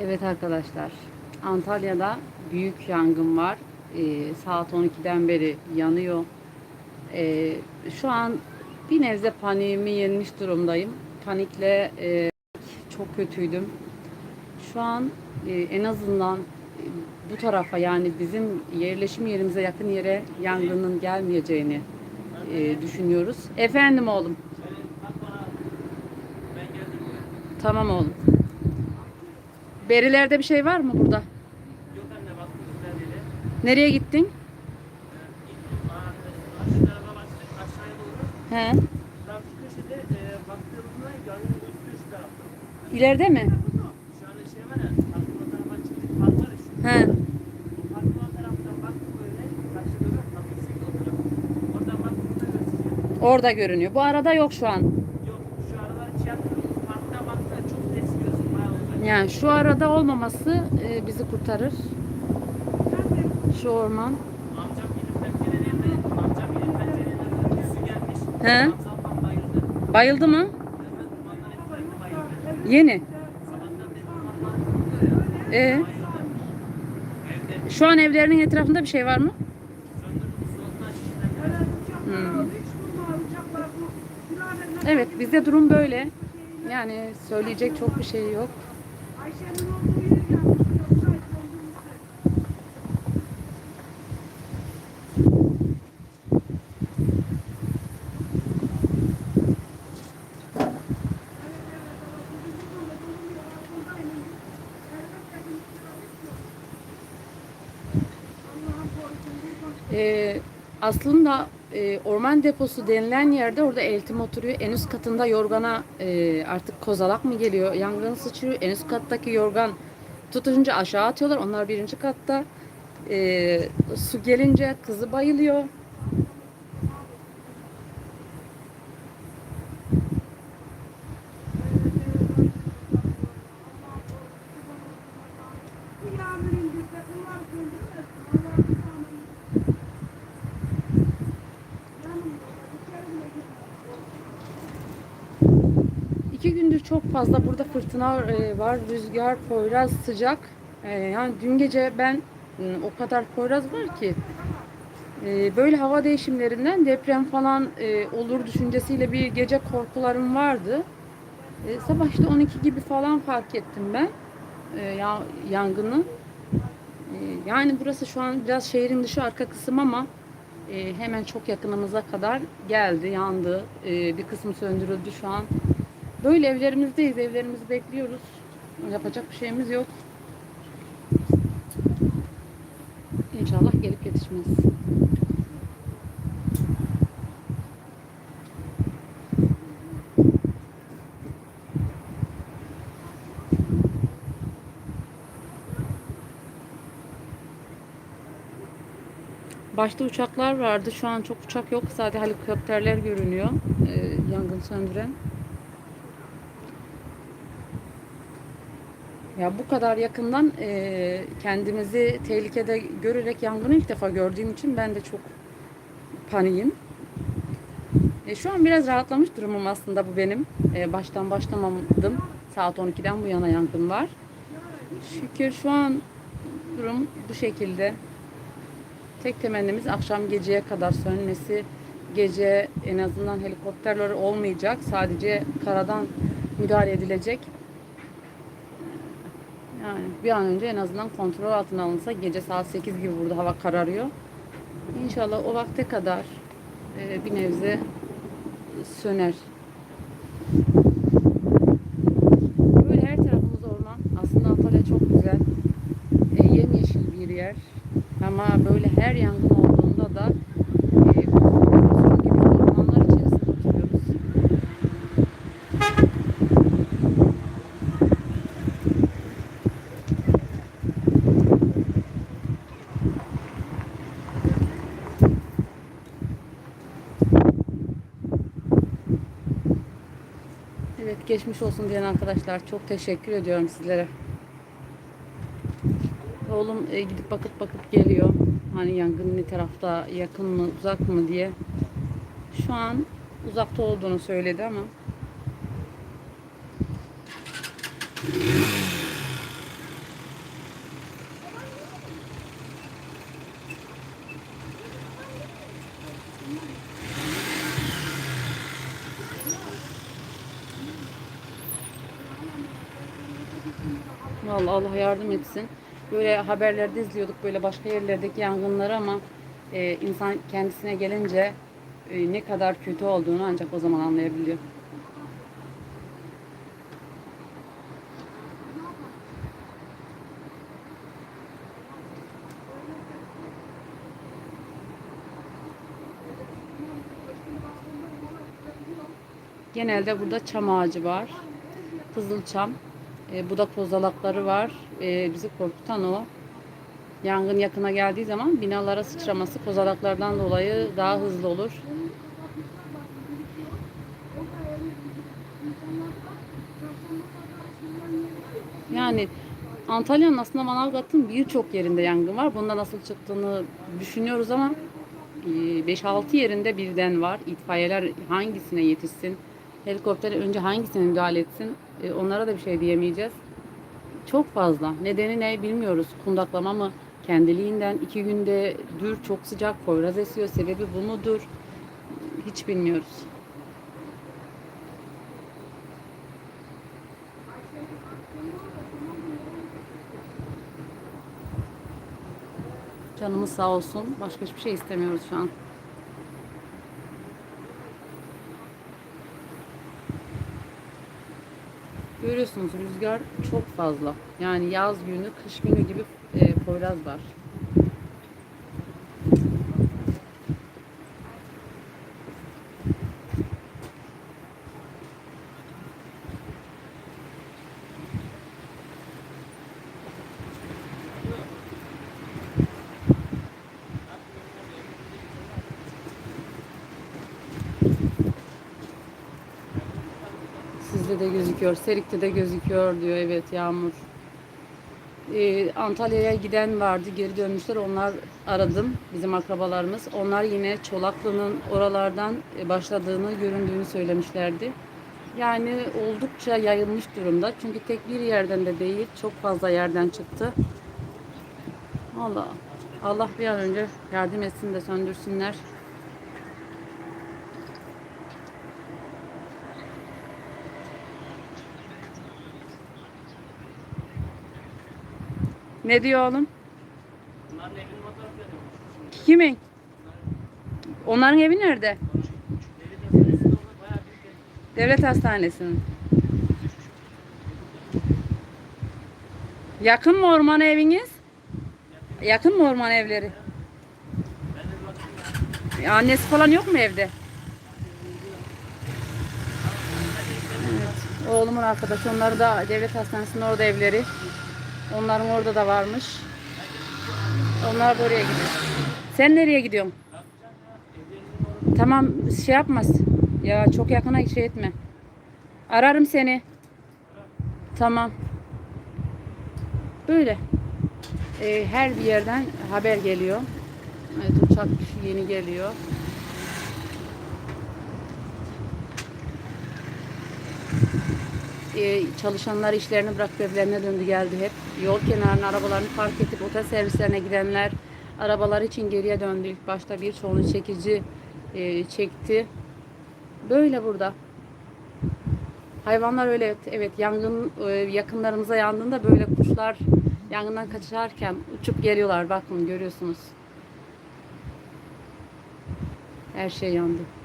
Evet arkadaşlar, Antalya'da büyük yangın var. Ee, saat 12'den beri yanıyor. Ee, şu an bir nebze paniğimi yenmiş durumdayım. Panikle e, çok kötüydüm. Şu an e, en azından e, bu tarafa yani bizim yerleşim yerimize yakın yere yangının gelmeyeceğini e, düşünüyoruz. Efendim oğlum. Tamam oğlum. Berilerde bir şey var mı burada? Yok anne baktım güzel yere. Nereye gittin? Doğru. He. İleride mi? Şey şu. He. Orada görünüyor. Bu arada yok şu an. Yani şu arada olmaması e, bizi kurtarır. Şu orman. Amcam. He. Bayıldı. Mı? Yeni. E. Evde şu an evlerinin etrafında bir şey var mı? Hmm. Evet bizde durum böyle. Yani söyleyecek çok bir şey yok. Aslında e, orman deposu denilen yerde orada eltim oturuyor. En üst katında yorgana e, artık kozalak mı geliyor? Yangın sıçrıyor. En üst kattaki yorgan tutunca aşağı atıyorlar. Onlar birinci katta. Ee, su gelince kızı bayılıyor. İki gündür çok fazla burada fırtına e, var. Rüzgar, Poyraz, sıcak. E, yani dün gece ben o kadar Poyraz var ki e, böyle hava değişimlerinden deprem falan olur düşüncesiyle bir gece korkularım vardı. Sabah işte 12 gibi falan fark ettim ben ya, yangını. Yani burası şu an biraz şehrin dışı arka kısım ama hemen çok yakınımıza kadar geldi, yandı. Bir kısmı söndürüldü şu an. Böyle evlerimizdeyiz, evlerimizi bekliyoruz. Yapacak bir şeyimiz yok. İnşallah gelip yetişmez. Başta uçaklar vardı. Şu an çok uçak yok. Sadece helikopterler görünüyor. Ee, yangın söndüren. Ya bu kadar yakından e, kendimizi tehlikede görerek yangını ilk defa gördüğüm için ben de çok paniğim. E, şu an biraz rahatlamış durumum aslında bu benim. E, baştan başlamadım. Saat 12'den bu yana yangın var. Şükür şu an durum bu şekilde. Tek temennimiz akşam geceye kadar sönmesi. Gece en azından helikopterler olmayacak. Sadece karadan müdahale edilecek. Yani bir an önce en azından kontrol altına alınsa gece saat 8 gibi burada hava kararıyor. İnşallah o vakte kadar e, bir nebze söner. Böyle her tarafımız orman. Aslında Antalya çok güzel. E, yemyeşil bir yer. Ama böyle her yangın olduğunda da e, son gibi ormanlar içerisinde oturuyoruz. Evet geçmiş olsun diyen arkadaşlar çok teşekkür ediyorum sizlere. Oğlum e, gidip bakıp bakıp geliyor. Hani yangın ne tarafta yakın mı uzak mı diye. Şu an uzakta olduğunu söyledi ama Vallahi Allah yardım etsin. Böyle haberlerde izliyorduk böyle başka yerlerdeki yangınları ama e, insan kendisine gelince e, ne kadar kötü olduğunu ancak o zaman anlayabiliyor. Genelde burada çam ağacı var. Kızılçam. E, budak kozalakları var. E, bizi korkutan o. Yangın yakına geldiği zaman binalara sıçraması kozalaklardan dolayı daha hızlı olur. Yani Antalya'nın aslında Manavgat'ın birçok yerinde yangın var. Bunda nasıl çıktığını düşünüyoruz ama e, 5-6 yerinde birden var. İtfaiyeler hangisine yetişsin? Helikopter önce hangisine müdahale etsin? E, Onlara da bir şey diyemeyeceğiz. Çok fazla. Nedeni ne bilmiyoruz. Kundaklama mı? Kendiliğinden iki günde dür çok sıcak, poyraz esiyor. Sebebi bu mudur? Hiç bilmiyoruz. Canımız sağ olsun. Başka hiçbir şey istemiyoruz şu an. Görüyorsunuz rüzgar çok fazla. Yani yaz günü, kış günü gibi e, poyraz var. Sizde de gözüküyor. Serik'te de gözüküyor diyor. Evet Yağmur. Ee, Antalya'ya giden vardı. Geri dönmüşler. Onlar aradım. Bizim akrabalarımız. Onlar yine Çolaklı'nın oralardan e, başladığını, göründüğünü söylemişlerdi. Yani oldukça yayılmış durumda. Çünkü tek bir yerden de değil. Çok fazla yerden çıktı. Allah Allah bir an önce yardım etsin de söndürsünler. Ne diyor oğlum? Bunların evinin fotoğrafı yok. Kimin? Onların evi nerede? Devlet hastanesinin. Yakın mı orman eviniz? Yakın mı orman evleri? Annesi falan yok mu evde? Evet. Oğlumun arkadaşı. Onları da devlet hastanesinin orada evleri. Onların orada da varmış. Onlar da oraya gidiyor. Sen nereye gidiyorsun? Tamam şey yapmaz. Ya çok yakına şey etme. Ararım seni. Tamam. Böyle. Ee, her bir yerden haber geliyor. Evet uçak yeni geliyor. Ee, çalışanlar işlerini bırakıp evlerine döndü geldi hep. Yol kenarına arabalarını park edip otel servislerine gidenler arabalar için geriye döndü. İlk başta bir çoğunu çekici e, çekti. Böyle burada. Hayvanlar öyle evet, evet yangın e, yakınlarımıza yandığında böyle kuşlar yangından kaçarken uçup geliyorlar. Bakın görüyorsunuz. Her şey yandı.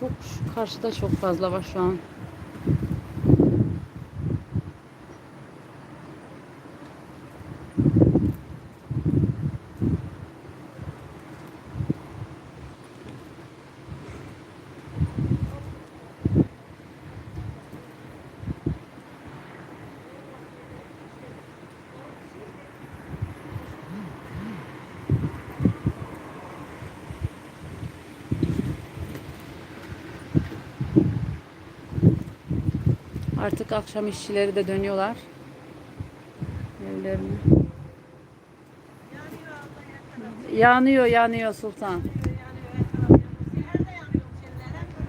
Çok karşıda çok fazla var şu an. Artık akşam işçileri de dönüyorlar. Evlerine. Yanıyor, yanıyor Sultan.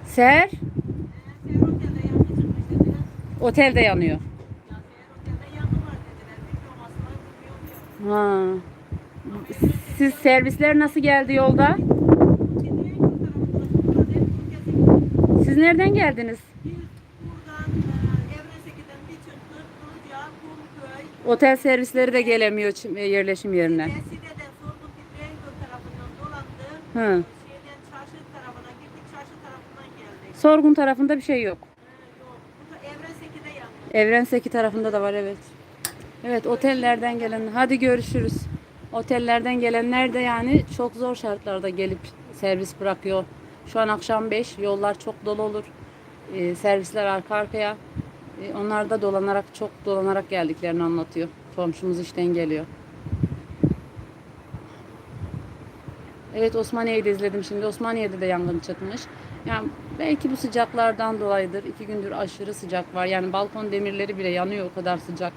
Ser, otelde yanıyor. Ha. siz servisler nasıl geldi yolda? Siz nereden geldiniz? Otel servisleri de gelemiyor çim- e, yerleşim yerine. Side'den sorduk bir Beykoz tarafından dolandık. Hı. Şeyden çarşı tarafına gittik. Çarşı tarafından geldik. Sorgun tarafında bir şey yok. Ee, yok. Bu da Evreseki'de yandık. Evrenseki tarafında da var evet. Evet otellerden gelen hadi görüşürüz. Otellerden gelenler de yani çok zor şartlarda gelip servis bırakıyor. Şu an akşam 5 yollar çok dolu olur. Ee, servisler arka arkaya. Ee, onlar da dolanarak çok dolanarak geldiklerini anlatıyor. Komşumuz işten geliyor. Evet Osmaniye'yi de izledim şimdi. Osmaniye'de de yangın çıkmış. Yani belki bu sıcaklardan dolayıdır. İki gündür aşırı sıcak var. Yani balkon demirleri bile yanıyor o kadar sıcak.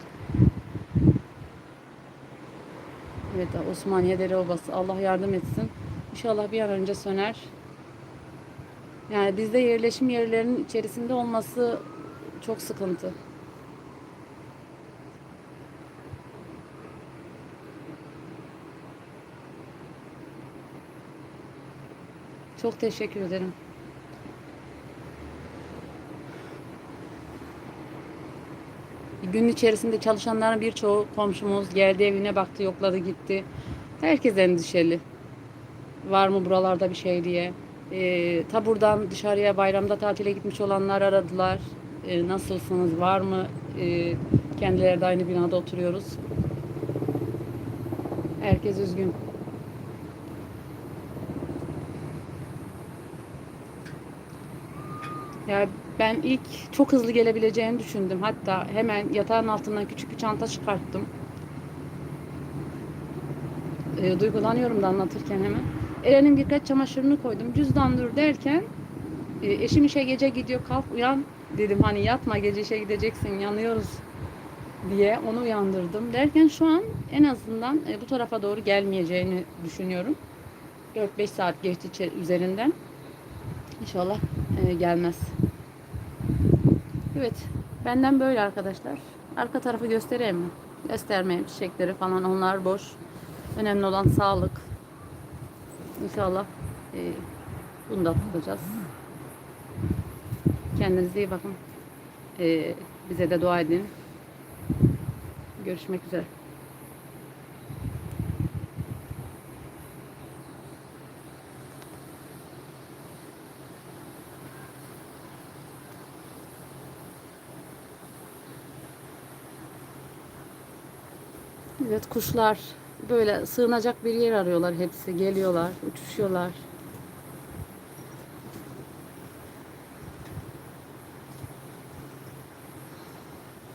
Evet Osmaniye Dere Obası. Allah yardım etsin. İnşallah bir an önce söner. Yani bizde yerleşim yerlerinin içerisinde olması çok sıkıntı. Çok teşekkür ederim. Gün içerisinde çalışanların birçoğu komşumuz geldi evine baktı yokladı gitti. Herkes endişeli. Var mı buralarda bir şey diye. Ee, ta buradan dışarıya bayramda tatile gitmiş olanlar aradılar. Ee, nasılsınız var mı? Ee, kendileri de aynı binada oturuyoruz. Herkes üzgün. Ya ben ilk çok hızlı gelebileceğini düşündüm. Hatta hemen yatağın altından küçük bir çanta çıkarttım. E, duygulanıyorum da anlatırken hemen. Eren'in birkaç çamaşırını koydum. Cüzdan dur derken e, eşim işe gece gidiyor kalk uyan dedim hani yatma gece işe gideceksin yanıyoruz diye onu uyandırdım. Derken şu an en azından e, bu tarafa doğru gelmeyeceğini düşünüyorum. 4-5 saat geçti üzerinden. İnşallah e, gelmez. Evet. Benden böyle arkadaşlar. Arka tarafı göstereyim mi? Göstermeyeyim. Çiçekleri falan onlar boş. Önemli olan sağlık. İnşallah e, bunu da tutacağız. Kendinize iyi bakın. E, bize de dua edin. Görüşmek üzere. Evet kuşlar böyle sığınacak bir yer arıyorlar hepsi. Geliyorlar, uçuşuyorlar.